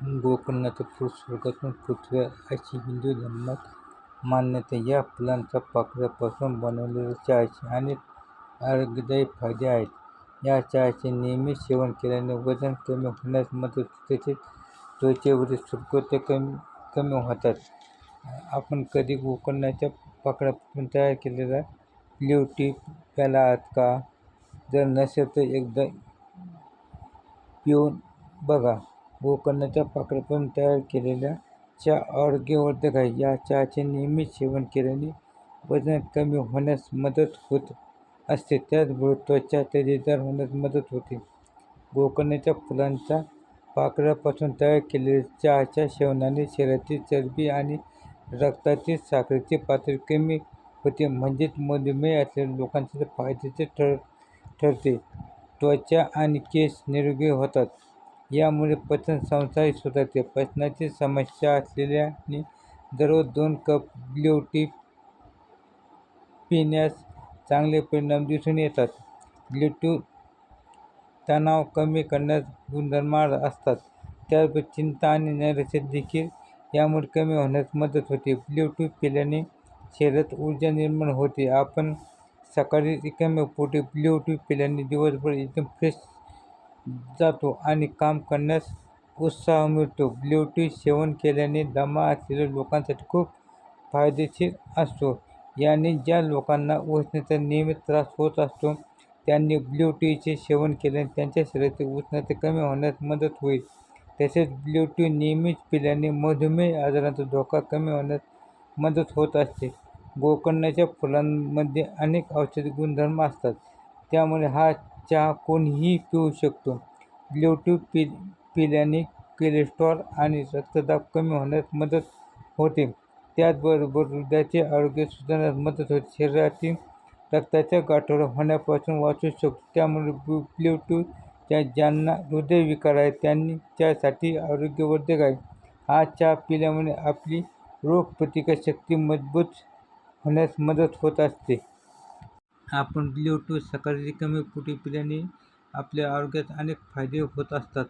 गोकर्णाचं फूल स्वर्गातून पृथ्वी अशी हिंदू धर्मात मान्यता या फुलांच्या पाकळ्यापासून बनवलेल्या चहाचे अनेक आरोग्यदायी फायदे आहेत. या चहाचे नियमित सेवन केल्याने वजन कमी होण्यास मदत त्याचे तसेच त्वचेवरील सुरकुत्या कमी कमी होतात. आपण कधी गोकर्णाच्या पाकळ्यापासून तयार केलेला ब्लू टी प्याला आहात का? जर नसेल तर एकदा पिऊन बघा. गोकर्णाच्या पाकळ्यांपासून तयार केलेल्या चहा आरोग्यवर्धक आहे. या चहाचे नियमित सेवन केल्याने वजन कमी होण्यास मदत होत असते. त्याचबरोबर त्वचा तजेदार होण्यास मदत होते. गोकर्णाच्या फुलांच्या पाकळ्यापासून तयार केलेल्या चहाच्या सेवनाने शरीरातील चरबी आणि रक्तातील साखरेची पातळी कमी होते म्हणजेच मधुमेह असलेल्या लोकांसाठी फायद्याचे ठर ठरते. त्वचा आणि केस निरोगी होतात. यामुळे पचनसंस्थाही सुधारते. पचनाची समस्या असलेल्याने दररोज दोन कप ब्ल्यू टी पिण्यास चांगले परिणाम दिसून येतात. ब्ल्यू टी तणाव कमी करण्यास गुणधर्म असतात. त्याचबरोबर चिंता आणि नैराश्य देखील यामुळे कमी होण्यास मदत होते. ब्लू टी पिल्याने शरीरात ऊर्जा निर्माण होते. आपण सकाळी रिकाम्या पोटी ब्लू टी पिल्याने दिवसभर एकदम फ्रेश जातो आणि काम करण्यास उत्साह मिळतो. ब्लू टी सेवन केल्याने दमा असलेल्या लोकांसाठी खूप फायदेशीर असतो. याने ज्या लोकांना उष्णतेचा नियमित त्रास होत असतो त्यांनी ब्ल्यू टीचे सेवन केल्याने त्यांच्या शरीरातील उष्णता कमी होण्यास मदत होईल. तसेच ब्ल्यू टी नियमित पिल्याने मधुमेह आजारांचा धोका कमी होण्यास मदत होत असते. गोकर्णाच्या फुलांमध्ये अनेक औषधी गुणधर्म असतात. त्यामुळे हा चहा कोणीही पिऊ शकतो. ब्लू पि पिल्याने केलेस्ट्रॉल आणि रक्तदाब कमी होण्यास मदत होते. त्याचबरोबर हृदयाचे आरोग्य सुधारण्यास मदत होते. शरीरातील रक्ताच्या गाठोडा होण्यापासून वाचू शकतो. त्यामुळे ब्लू टी ज्यांना हृदयविकार आहे त्यांनी त्यासाठी आरोग्यवर्धक आहे. हा चहा पिल्यामुळे आपली रोगप्रतिकारशक्ती मजबूत होण्यास मदत होत असते. आपण ब्लूटूथ सकाळी रिकामी पोटी पिल्याने आपल्या आरोग्यात अनेक फायदे होत असतात.